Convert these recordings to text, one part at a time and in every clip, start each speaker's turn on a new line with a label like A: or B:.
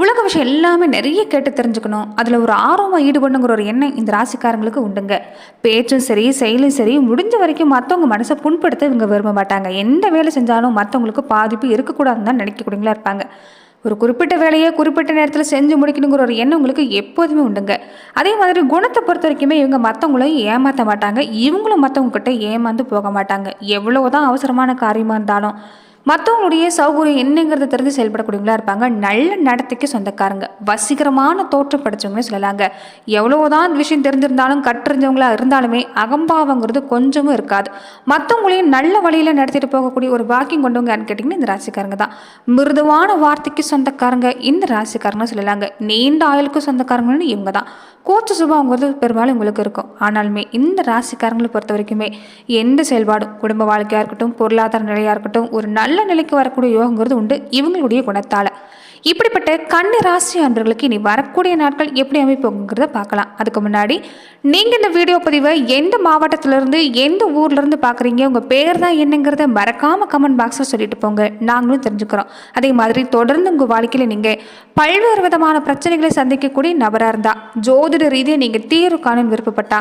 A: உலக விஷயம் எல்லாமே நிறைய கேட்டு தெரிஞ்சுக்கணும். அதில் ஒரு ஆர்வமாக ஈடுபடணுங்கிற ஒரு எண்ணம் இந்த ராசிக்காரங்களுக்கு உண்டுங்க. பேச்சும் சரி செயலும் சரி முடிஞ்ச வரைக்கும் மற்றவங்க மனசை புண்படுத்த இவங்க விரும்ப மாட்டாங்க. எந்த வேலை செஞ்சாலும் மற்றவங்களுக்கு பாதிப்பு இருக்கக்கூடாதுன்னு தான் நினைக்கக்கூடியங்களா இருப்பாங்க. ஒரு குறிப்பிட்ட வேலையை குறிப்பிட்ட நேரத்தில் செஞ்சு முடிக்கணுங்கிற ஒரு எண்ணம் உங்களுக்கு எப்போதுமே உண்டுங்க. அதே மாதிரி குணத்தை பொறுத்த வரைக்குமே இவங்க மற்றவங்களையும் ஏமாற்ற மாட்டாங்க. இவங்களும் மற்றவங்க கிட்ட ஏமாந்து போக மாட்டாங்க. எவ்வளவுதான் அவசரமான காரியமாக இருந்தாலும். மற்றவங்களுடைய சௌகரியம் என்னங்கிறத தெரிஞ்சு செயல்படக்கூடியவங்களா இருப்பாங்க. நல்ல நடத்தைக்கு சொந்தக்காரங்க. வசீகரமான தோற்றம் படித்தவங்கன்னு சொல்லலாங்க. எவ்வளவுதான் விஷயம் தெரிஞ்சிருந்தாலும் கற்றறிஞ்சவங்களா இருந்தாலுமே அகம்பாவங்கிறது கொஞ்சமும் இருக்காது. மற்றவங்களையும் நல்ல வழியில் நடத்திட்டு போகக்கூடிய ஒரு வாக்கியம் கொண்டவங்கன்னு கேட்டிங்கன்னா இந்த ராசிக்காரங்க தான். மிருதுவான வார்த்தைக்கு சொந்தக்காரங்க இந்த ராசிக்காரங்க சொல்லலாங்க. நீண்ட ஆயுளுக்கு சொந்தக்காரங்கன்னு இவங்க தான். கூச்ச சுபாவங்கிறது பெரும்பாலும் உங்களுக்கு இருக்கும். ஆனாலுமே இந்த ராசிக்காரங்களை பொறுத்த வரைக்குமே எந்த செயல்பாடும் குடும்ப வாழ்க்கையாக இருக்கட்டும் பொருளாதார நிலையாக இருக்கட்டும் ஒரு நல்ல நிலைக்கு வரக்கூடிய யோகங்கிறது உண்டு. இவங்களுடைய குணத்தால். இப்படிப்பட்ட கன்னி ராசி அன்பர்களுக்கு இனி வரக்கூடிய நாட்கள் எப்படி அமைப்புங்கிறத பார்க்கலாம். அதுக்கு முன்னாடி நீங்கள் இந்த வீடியோ பதிவை எந்த மாவட்டத்திலேருந்து எந்த ஊர்லேருந்து பார்க்குறீங்க உங்கள் பேர் தான் என்னங்கிறத மறக்காமல் கமெண்ட் பாக்ஸில் சொல்லிட்டு போங்க. நாங்களும் தெரிஞ்சுக்கிறோம். அதே மாதிரி தொடர்ந்து உங்கள் வாழ்க்கையில் நீங்கள் பல்வேறு விதமான பிரச்சனைகளை சந்திக்கக்கூடிய நபராக இருந்தால் ஜோதிட ரீதியாக நீங்கள் தீர்வு காணும் விருப்பப்பட்டா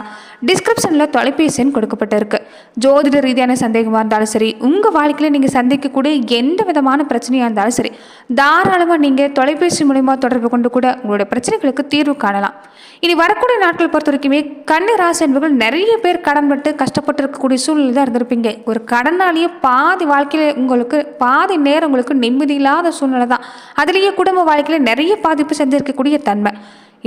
A: டிஸ்கிரிப்ஷனில் தொலைபேசி எண் கொடுக்கப்பட்டிருக்கு. ஜோதிட ரீதியான சந்தேகமாக இருந்தாலும் சரி உங்கள் வாழ்க்கையில் நீங்கள் சந்திக்கக்கூடிய எந்த விதமான பிரச்சனையாக இருந்தாலும் சரி தாராளமாக நீங்கள் தொலைபேசி மூலிமா தொடர்பு கொண்டு கூட உங்களுடைய பிரச்சனைகளுக்கு தீர்வு காணலாம். இனி வரக்கூடிய நாட்கள் பொறுத்த வரைக்குமே கன்னி ராசி என்பவர்கள் நிறைய பேர் கடன்பட்டு கஷ்டப்பட்டு இருக்கக்கூடிய சூழ்நிலை தான் இருந்திருப்பீங்க. ஒரு கடனாலேயே பாதி வாழ்க்கையில் உங்களுக்கு பாதி நேரம் உங்களுக்கு நிம்மதி இல்லாத சூழ்நிலை தான். அதுலேயே குடும்ப வாழ்க்கையில் நிறைய பாதிப்பு செஞ்சிருக்கக்கூடிய தன்மை.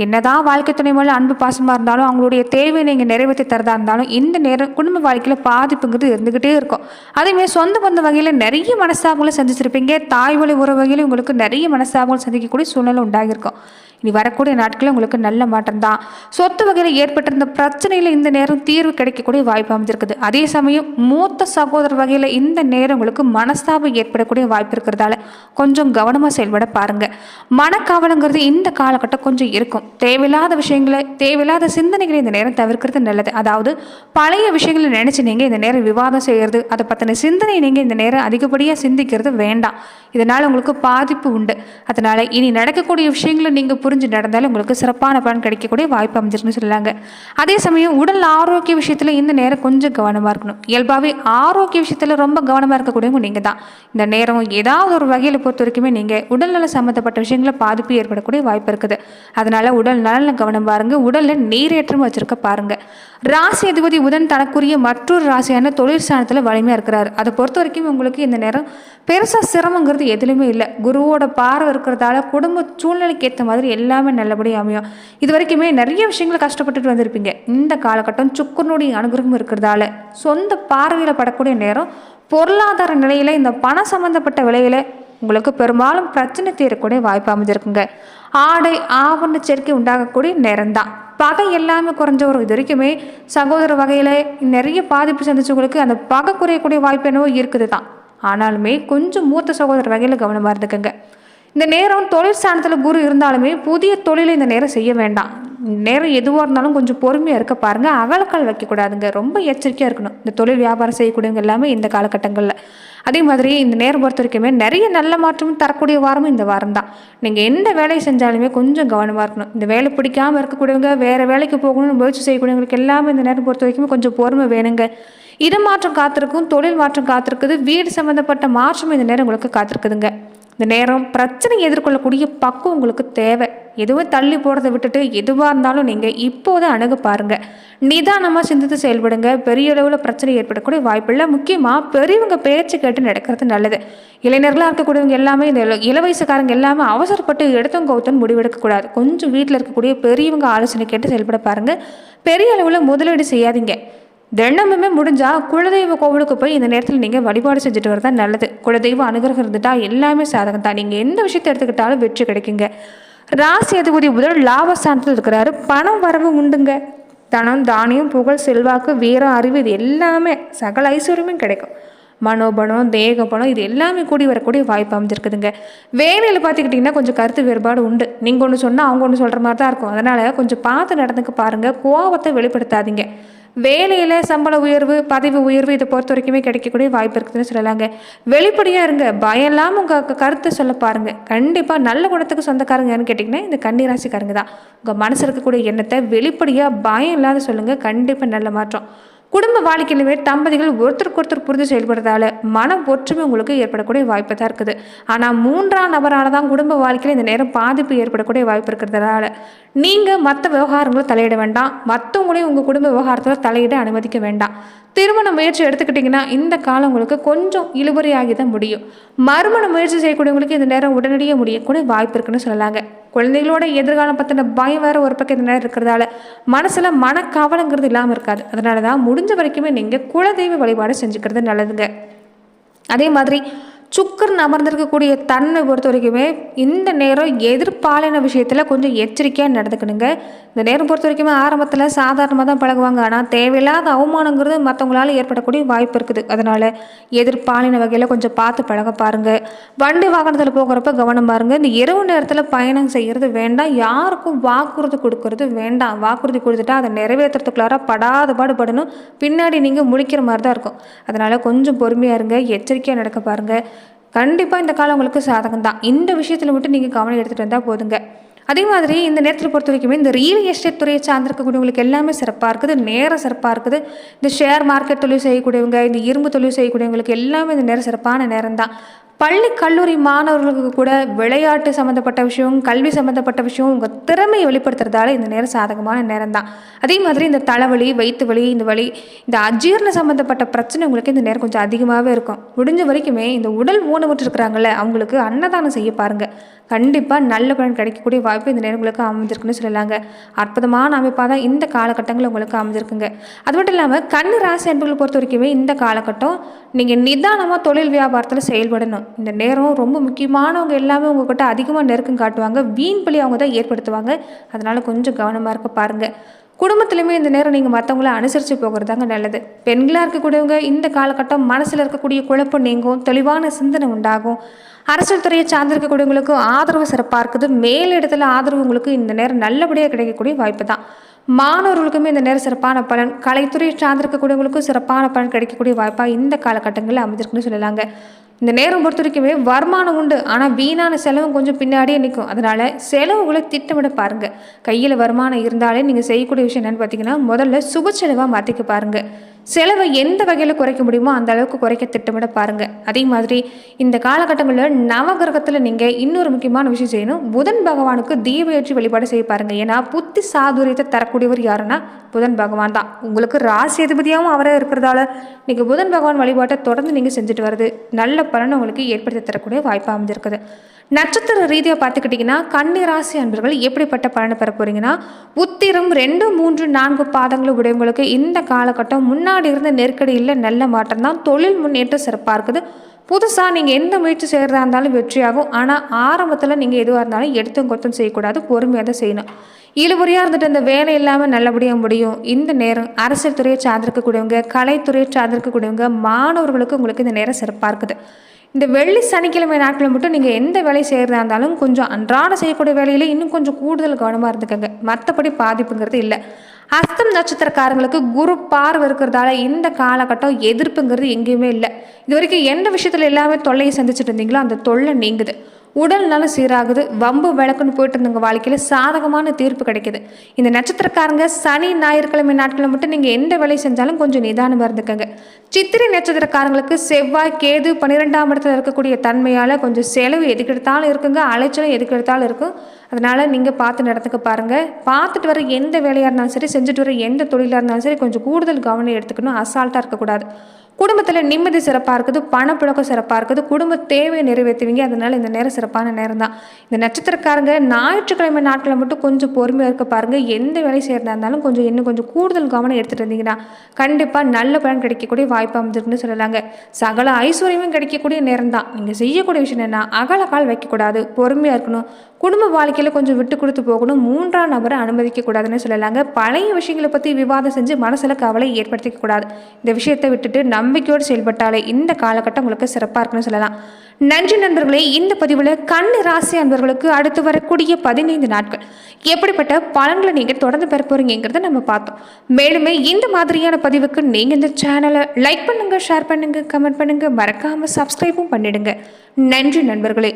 A: என்னதான் வாழ்க்கை துணை மேலே அன்பு பாசமாக இருந்தாலும் அவங்களுடைய தேவையை நீங்கள் நிறைவேற்றி தரதா இருந்தாலும் இந்த நேரம் குடும்ப வாழ்க்கையில் பாதிப்புங்கிறது இருந்துக்கிட்டே இருக்கும். அதேமாதிரி சொந்த பந்த வகையில் நிறைய மனசாகங்களும் சந்திச்சிருப்பீங்க. தாய் வழி உறவு வகையில் உங்களுக்கு நிறைய மனஸ்தாபங்கள் சந்திக்கக்கூடிய சூழ்நிலை உண்டாகியிருக்கும். இனி வரக்கூடிய நாட்களில் உங்களுக்கு நல்ல மாற்றம் தான் சொத்து வகையில் ஏற்பட்டிருந்த பிரச்சனையில் இந்த நேரம் தீர்வு கிடைக்கக்கூடிய வாய்ப்பு அமைஞ்சிருக்குது. அதே சமயம் மூத்த சகோதரர் வகையில் இந்த நேரம் உங்களுக்கு மனஸ்தாபம் ஏற்படக்கூடிய வாய்ப்பு இருக்கிறதால கொஞ்சம் கவனமாக செயல்பட பாருங்கள் மனக்காவலங்கிறது இந்த காலகட்டம் கொஞ்சம் இருக்கும். தேவையில்லாத விஷயங்களை தேவையில்லாத சிந்தனைகளை இந்த நேரம் தவிர்க்கிறது நல்லது. அதாவது பழைய விஷயங்களை நினச்சி நீங்கள் இந்த நேரம் விவாதம் செய்கிறது அதை பற்றின சிந்தனை நீங்கள் இந்த நேரம் அதிகப்படியாக சிந்திக்கிறது வேண்டாம். இதனால் உங்களுக்கு பாதிப்பு உண்டு. அதனால் இனி நடக்கக்கூடிய விஷயங்களை நீங்கள் புரிஞ்சு நடந்தாலும் உங்களுக்கு சிறப்பான பலன் கிடைக்கக்கூடிய வாய்ப்பு அமைஞ்சிருக்குன்னு சொல்லலாங்க அதே சமயம் உடல் ஆரோக்கிய விஷயத்தில் இந்த நேரம் கொஞ்சம் கவனமாக இருக்கணும். இயல்பாகவே ஆரோக்கிய விஷயத்தில் ரொம்ப கவனமாக இருக்கக்கூடியவங்க நீங்கள் தான் இந்த நேரம் ஏதாவது ஒரு வகையில் பொறுத்த வரைக்குமே நீங்கள் உடல்நல சம்மந்தப்பட்ட விஷயங்களை பாதிப்பு ஏற்படக்கூடிய வாய்ப்பு இருக்குது. அதனால் உடல் நலனில் கவனம் பாருங்கள் உடலில் நீரேற்றம் வச்சுருக்க பாருங்கள் ராசி அதிபதி புதன் தனக்குரிய மற்றொரு ராசியான தொழில் ஸ்தானத்தில் வலிமையாக இருக்கிறார். அதை பொறுத்த வரைக்கும் உங்களுக்கு இந்த நேரம் பெருசாக சிரமங்கிறது எதுலையுமே இல்லை. குருவோட பார்வை இருக்கிறதால குடும்ப சூழ்நிலைக்கு ஏற்ற மாதிரி எல்லாமே நல்லபடியாக அமையும். இது வரைக்குமே நிறைய விஷயங்களை கஷ்டப்பட்டுட்டு வந்திருப்பீங்க. இந்த காலகட்டம் சுக்கரனுடைய அனுகிரகம் இருக்கிறதால சொந்த பார்வையில் படக்கூடிய நேரம் பொருளாதார நிலையில் இந்த பணம் சம்மந்தப்பட்ட விலையில் உங்களுக்கு பெரும்பாலும் பிரச்சனை தீரக்கூடிய வாய்ப்பு அமைஞ்சிருக்குங்க. ஆடை ஆவண சேர்க்கை உண்டாகக்கூடிய நேரம்தான். பகை எல்லாமே குறைஞ்ச ஒரு இது வரைக்குமே சகோதர வகையில் நிறைய பாதிப்பு சந்திச்சவங்களுக்கு அந்த பகை குறையக்கூடிய வாய்ப்பு என்னவோ இருக்குது தான் ஆனாலுமே கொஞ்சம் மூத்த சகோதர வகையில் கவனமாக இருந்துக்கங்க. இந்த நேரம் தொழில் ஸ்தானத்தில் குரு இருந்தாலுமே புதிய தொழிலை இந்த நேரம் செய்ய வேண்டாம். நேரம் எதுவாக இருந்தாலும் கொஞ்சம் பொறுமையாக இருக்க பாருங்கள் அகலக்கால் வைக்கக்கூடாதுங்க. ரொம்ப எச்சரிக்கையாக இருக்கணும். இந்த தொழில் வியாபாரம் செய்யக்கூடியவங்க எல்லாமே இந்த காலகட்டங்களில். அதே மாதிரி இந்த நேரம் பொறுத்த வரைக்குமே நிறைய நல்ல மாற்றமும் தரக்கூடிய வாரமும் இந்த வாரம் தான். நீங்கள் எந்த வேலையை செஞ்சாலுமே கொஞ்சம் கவனமாக இருக்கணும். இந்த வேலை பிடிக்காமல் இருக்கக்கூடியவங்க வேறு வேலைக்கு போகணும்னு முயற்சி செய்யக்கூடியவங்களுக்கு எல்லாமே இந்த நேரம் பொறுத்த வரைக்குமே கொஞ்சம் பொறுமை வேணுங்க. இடம் மாற்றம் காத்திருக்கும் தொழில் மாற்றம் காத்திருக்குது வீடு சம்மந்தப்பட்ட மாற்றம் இந்த நேரம் உங்களுக்கு காத்திருக்குதுங்க. இந்த நேரம் பிரச்சனை எதிர்கொள்ளக்கூடிய பக்குவம் உங்களுக்கு தேவை. எதுவும் தள்ளி போகிறத விட்டுட்டு எதுவாக இருந்தாலும் நீங்கள் இப்போது அணுக பாருங்க. நிதானமாக சிந்தித்து செயல்படுங்க. பெரிய அளவில் பிரச்சனை ஏற்படக்கூடிய வாய்ப்பில்லை முக்கியமாக பெரியவங்க பேச்சு கேட்டு நடக்கிறது நல்லது. இளைஞர்களாக இருக்கக்கூடியவங்க எல்லாமே இந்த இள- வயசுக்காரங்க எல்லாமே அவசரப்பட்டு எடுத்தும் கௌத்தம் முடிவெடுக்கக்கூடாது கொஞ்சம் வீட்டில் இருக்கக்கூடிய பெரியவங்க ஆலோசனை கேட்டு செயல்பட பாருங்கள் பெரிய அளவில் முதலீடு செய்யாதீங்க. தினமுமே முடிஞ்சால் குலதெய்வ கோவிலுக்கு போய் இந்த நேரத்தில் நீங்கள் வழிபாடு செஞ்சுட்டு வரதா நல்லது. குலதெய்வ அனுகிரகம் இருந்துட்டா எல்லாமே சாதகம் தான். நீங்கள் எந்த விஷயத்தை எடுத்துக்கிட்டாலும் வெற்றி கிடைக்குங்க. ராசி அதிபதி முதல் லாபஸ்தானத்தில் இருக்கிறாரு. பணம் வரவு உண்டுங்க.
B: தனம் தானியம் புகழ் செல்வாக்கு வீரம் அறிவு இது எல்லாமே சகல ஐஸ்வர்யமும் கிடைக்கும். மனோபலம் தேகபலம் இது எல்லாமே கூடி வரக்கூடிய வாய்ப்பு அமைஞ்சிருக்குதுங்க. வேலையில் பார்த்துக்கிட்டிங்கன்னா கொஞ்சம் கருத்து வேறுபாடு உண்டு. நீங்கள் ஒன்று சொன்னால் அவங்க ஒன்று சொல்கிற மாதிரி தான் இருக்கும். அதனால் கொஞ்சம் பார்த்து நடந்துக்க பாருங்கள் கோபத்தை வெளிப்படுத்தாதீங்க. வேலையில் சம்பள உயர்வு பதவி உயர்வு இதை பொறுத்த வரைக்குமே கிடைக்கக்கூடிய வாய்ப்பு இருக்குதுன்னு சொல்லலாங்க. வெளிப்படையாக இருங்க. பயம் இல்லாமல் உங்கள் கருத்தை சொல்ல பாருங்கள் கண்டிப்பாக நல்ல குணத்துக்கு சொந்தக்காரங்கன்னு கேட்டிங்கன்னா இந்த கன்னிராசிக்காரங்க தான். உங்கள் மனசில் இருக்கக்கூடிய எண்ணத்தை வெளிப்படையாக பயம் இல்லாத சொல்லுங்கள் கண்டிப்பாக நல்ல மாற்றம். குடும்ப வாழ்க்கையிலுமே தம்பதிகள் ஒருத்தருக்கு ஒருத்தர் புரிந்து செயல்படுறதால மன ஒற்றுமை உங்களுக்கு ஏற்படக்கூடிய வாய்ப்பு தான் இருக்குது. ஆனால் மூன்றாம் நபரால் தான் குடும்ப வாழ்க்கையில் இந்த நேரம் பாதிப்பு ஏற்படக்கூடிய வாய்ப்பு இருக்கிறதுனால நீங்கள் மற்ற விவகாரங்களை தலையிட வேண்டாம். மற்றவங்களையும் உங்கள் குடும்ப விவகாரத்தில் தலையிட அனுமதிக்க வேண்டாம். திருமண முயற்சி எடுத்துக்கிட்டிங்கன்னா இந்த காலம் உங்களுக்கு கொஞ்சம் இழுபறியாகி தான் முடியும். மறுமண முயற்சி செய்யக்கூடியவங்களுக்கு இந்த நேரம் உடனடியாக முடியக்கூடிய வாய்ப்பு இருக்குன்னு சொல்லலாங்க. குழந்தைகளோட எதிர்காலம் பற்றின பயம் வேறு ஒரு பக்கம் இந்த நேரம் இருக்கிறதால மனசில் மனக்கவலைங்கிறது இல்லாமல் இருக்காது. அதனால தான் முடிஞ்ச வரைக்குமே நீங்கள் குலதெய்வ வழிபாடு செஞ்சுக்கிறது நல்லதுங்க. அதே மாதிரி சுக்கரன் அமர்ந்திருக்கக்கூடிய தன்மை பொறுத்த வரைக்குமே இந்த நேரம் எதிர்பாலின விஷயத்தில் கொஞ்சம் எச்சரிக்கையாக நடந்துக்கணுங்க. இந்த நேரம் பொறுத்த வரைக்குமே ஆரம்பத்தில் சாதாரணமாக தான் பழகுவாங்க. ஆனால் தேவையில்லாத அவமானங்கிறது மற்றவங்களால ஏற்படக்கூடிய வாய்ப்பு இருக்குது. அதனால் எதிர்பாலின வகையில் கொஞ்சம் பார்த்து பழக பாருங்கள் வண்டி வாகனத்தில் போகிறப்ப கவனம் பாருங்கள் இந்த இரவு நேரத்தில் பயணம் செய்கிறது வேண்டாம். யாருக்கும் வாக்குறுதி கொடுக்கறது வேண்டாம். வாக்குறுதி கொடுத்துட்டா அதை நிறைவேற்றுறதுக்குள்ளார படாத பாடுபடணும். பின்னாடி நீங்கள் முடிக்கிற மாதிரி தான் இருக்கும். அதனால் கொஞ்சம் பொறுமையாக இருங்க. எச்சரிக்கையாக நடக்க பாருங்கள் கண்டிப்பாக இந்த காலம் உங்களுக்கு சாதகம் தான் இந்த விஷயத்தில் மட்டும் நீங்கள் கவனம் எடுத்துகிட்டு வந்தால் போதுங்க. அதே மாதிரி இந்த நேரத்தில் பொறுத்த வரைக்குமே இந்த ரியல் எஸ்டேட் துறையை சார்ந்திருக்கக்கூடியவங்களுக்கு எல்லாமே சிறப்பாக இருக்குது. நேரம் சிறப்பாக இருக்குது. இந்த ஷேர் மார்க்கெட் தொழில் செய்யக்கூடியவங்க இந்த இரும்பு தொழில் செய்யக்கூடியவங்களுக்கு எல்லாமே இந்த நேரம் சிறப்பான நேரம் தான் பள்ளி கல்லூரி மாணவர்களுக்கு கூட விளையாட்டு சம்மந்தப்பட்ட விஷயம் கல்வி சம்மந்தப்பட்ட விஷயம் உங்கள் திறமையை வெளிப்படுத்துறதால இந்த நேரம் சாதகமான நேரம் தான் அதே மாதிரி இந்த தலைவலி வயிற்று வலி இந்த வலி இந்த அஜீரண சம்மந்தப்பட்ட பிரச்சனை உங்களுக்கு இந்த நேரம் கொஞ்சம் அதிகமாகவே இருக்கும். முடிஞ்ச வரைக்குமே இந்த உடல் ஊனமுற்று அவங்களுக்கு அன்னதானம் செய்ய பாருங்கள் கண்டிப்பாக நல்ல பலன் கிடைக்கக்கூடிய வாய்ப்பு இந்த நேரம் உங்களுக்கு அமைஞ்சிருக்குன்னு சொல்லலாங்க. அற்புதமான அமைப்பாக தான் இந்த காலகட்டங்கள் உங்களுக்கு அமைஞ்சிருக்குங்க. அது மட்டும் இல்லாமல் கண்ணு ராசி அன்புகளை பொறுத்த வரைக்குமே இந்த காலகட்டம் நீங்கள் நிதானமாக தொழில் வியாபாரத்தில் செயல்படணும். இந்த நேரம் ரொம்ப முக்கியமானவங்க எல்லாமே உங்கள்கிட்ட அதிகமாக நெருக்கம் காட்டுவாங்க. வீண் பலி அவங்க தான் ஏற்படுத்துவாங்க. அதனால் கொஞ்சம் கவனமாக இருக்க பாருங்கள் குடும்பத்திலுமே இந்த நேரம் நீங்கள் மற்றவங்கள அனுசரித்து போகிறதாங்க நல்லது. பெண்களாக இருக்கக்கூடியவங்க இந்த காலகட்டம் மனசில் இருக்கக்கூடிய குழப்பம் நீங்கும் தெளிவான சிந்தனை உண்டாகும். அரசியல் துறையை சார்ந்திருக்கக்கூடியவங்களுக்கு ஆதரவு சிறப்பாக இருக்குது மேலிடத்தில் ஆதரவு உங்களுக்கு இந்த நேரம் நல்லபடியாக கிடைக்கக்கூடிய வாய்ப்பு தான். மாணவர்களுக்குமே இந்த நேரம் சிறப்பான பலன். கலைத்துறையை சார்ந்திருக்கக்கூடியவங்களுக்கும் சிறப்பான பலன் கிடைக்கக்கூடிய வாய்ப்பாக இந்த காலகட்டங்களில் அமைஞ்சிருக்குன்னு சொல்லலாங்க. இந்த நேரம் பொறுத்த வரைக்குமே வருமானம் உண்டு. ஆனால் வீணான செலவும் கொஞ்சம் பின்னாடியே நிற்கும். அதனால் செலவுகளை திட்டமிட பாருங்கள் கையில் வருமானம் இருந்தாலே நீங்கள் செய்யக்கூடிய விஷயம் என்னென்னு பார்த்தீங்கன்னா முதல்ல சுப செலவாக மாற்றிக்க பாருங்கள் செலவை எந்த வகையில் குறைக்க முடியுமோ அந்த அளவுக்கு குறைக்க திட்டமிட பாருங்கள் அதே மாதிரி இந்த காலகட்டங்களில் நவகிரகத்தில் நீங்கள் இன்னொரு முக்கியமான விஷயம் செய்யணும். புதன் பகவானுக்கு தீபயற்றி வழிபாடு செய்ய பாருங்கள் ஏன்னா புத்தி சாதுரியத்தை தரக்கூடியவர் யாருன்னா புதன் பகவான் தான். உங்களுக்கு ராசி அதிபதியாகவும் அவரே இருக்கிறதால நீங்கள் புதன் பகவான் வழிபாட்டை தொடர்ந்து நீங்கள் செஞ்சுட்டு வருது நல்ல பலனை உங்களுக்கு ஏற்படுத்தி தரக்கூடிய வாய்ப்பு அமைஞ்சிருக்குது. நட்சத்திர ரீதியாக பார்த்துக்கிட்டிங்கன்னா கன்னி ராசி அன்பர்கள் எப்படிப்பட்ட பலனை பெற போகிறீங்கன்னா உத்திரம் ரெண்டு மூன்று நான்கு பாதங்களை உடையவங்களுக்கு இந்த காலகட்டம் முன்னாடி இருந்த நெருக்கடியில் நல்ல மாற்றம் தான். தொழில் முன்னேற்றம் சிறப்பாக இருக்குது. புதுசாக நீங்கள் எந்த முயற்சி செய்கிறதா இருந்தாலும் வெற்றியாகும். ஆனால் ஆரம்பத்தில் நீங்கள் எதுவாக இருந்தாலும் எடுத்தும் கொத்தும் செய்யக்கூடாது. பொறுமையாக தான் செய்யணும். இழுபறியாக இருந்துட்டு இந்த வேலை இல்லாமல் நல்லபடியாக முடியும். இந்த நேரம் அரசியல் துறையை சார்ந்திருக்கக்கூடியவங்க கலைத்துறையை சார்ந்திருக்கக்கூடியவங்க மாணவர்களுக்கு உங்களுக்கு இந்த நேரம் சிறப்பாக இருக்குது. இந்த வெள்ளி சனிக்கிழமை நாட்களில் மட்டும் நீங்கள் எந்த வேலை செய்கிறதா இருந்தாலும் கொஞ்சம் அன்றாட செய்யக்கூடிய வேலையில இன்னும் கொஞ்சம் கூடுதல் கவனமாக இருந்துக்கங்க. மற்றபடி பாதிப்புங்கிறது இல்லை. அஸ்தம் நட்சத்திரக்காரங்களுக்கு குரு பார்வை இருக்கிறதால இந்த காலகட்டம் எதிர்ப்புங்கிறது எங்கேயுமே இல்லை. இது வரைக்கும் எந்த விஷயத்தில் எல்லாமே தொல்லையை சந்திச்சுட்டு இருந்தீங்களோ அந்த தொல்லை நீங்குது. உடல் நலம் சீராகுது வம்பு விளக்குன்னு போயிட்டு இருந்தவங்க வாழ்க்கையில் சாதகமான தீர்ப்பு கிடைக்குது. இந்த நட்சத்திரக்காரங்க சனி ஞாயிற்றுக்கிழமை நாட்களில் மட்டும் நீங்கள் எந்த வேலை செஞ்சாலும் கொஞ்சம் நிதானமாக இருந்துக்கங்க. சித்திரை நட்சத்திரக்காரங்களுக்கு செவ்வாய் கேது பன்னிரெண்டாம் இடத்துல இருக்கக்கூடிய தன்மையால் கொஞ்சம் செலவு எதுக்கெடுத்தாலும் இருக்குங்க அலைச்சலும் எதுக்கெடுத்தாலும் இருக்கும். அதனால் நீங்கள் பார்த்து நடத்துக்க பாருங்கள் பார்த்துட்டு வர எந்த வேலையாக இருந்தாலும் சரி செஞ்சுட்டு வர எந்த தொழிலாக இருந்தாலும் சரி கொஞ்சம் கூடுதல் கவனம் எடுத்துக்கணும். அசால்ட்டாக இருக்கக்கூடாது. குடும்பத்தில் நிம்மதி சிறப்பாக இருக்குது பணப்புழக்கம் சிறப்பாக இருக்குது குடும்ப தேவையை நிறைவேற்றுவீங்க. அதனால் இந்த நேரம் சிறப்பான நேரம் தான் இந்த நட்சத்திரக்காரங்க ஞாயிற்றுக்கிழமை நாட்களை மட்டும் கொஞ்சம் பொறுமையாக இருக்க பாருங்கள் எந்த வேலை செய்கிறதா இருந்தாலும் கொஞ்சம் இன்னும் கொஞ்சம் கூடுதல் கவனம் எடுத்துகிட்டு இருந்தீங்கன்னா கண்டிப்பாக நல்ல பலன் கிடைக்கக்கூடிய வாய்ப்பு அமைஞ்சிருக்குன்னு சொல்லலாங்க. சகல ஐஸ்வர்யமும் கிடைக்கக்கூடிய நேரம் தான் நீங்கள் செய்யக்கூடிய விஷயம் என்ன அகல கால் வைக்கக்கூடாது. பொறுமையாக இருக்கணும். குடும்ப வாழ்க்கையில் கொஞ்சம் விட்டு கொடுத்து போகணும். மூன்றாம் நபரை அனுமதிக்க கூடாதுன்னு சொல்லலாங்க. பழைய விஷயங்களை பற்றி விவாதம் செஞ்சு மனசில் கவலை ஏற்படுத்திக்க கூடாது. இந்த விஷயத்தை விட்டுட்டு நம்பிக்கையோடு செயல்பட்டாலே இந்த காலகட்டம் உங்களுக்கு சிறப்பாக இருக்குன்னு சொல்லலாம். நன்றி நண்பர்களே இந்த பதிவில் கண் ராசி அன்பர்களுக்கு அடுத்து வரக்கூடிய பதினைந்து நாட்கள். எப்படிப்பட்ட பலன்களை நீங்கள் தொடர்ந்து பெற போகிறீங்கிறத நம்ம பார்த்தோம். மேலுமே இந்த மாதிரியான பதிவுக்கு நீங்கள் இந்த சேனலை லைக் பண்ணுங்கள் ஷேர் பண்ணுங்கள் கமெண்ட் பண்ணுங்கள் மறக்காமல் சப்ஸ்கிரைபும் பண்ணிடுங்க. நன்றி நண்பர்களே.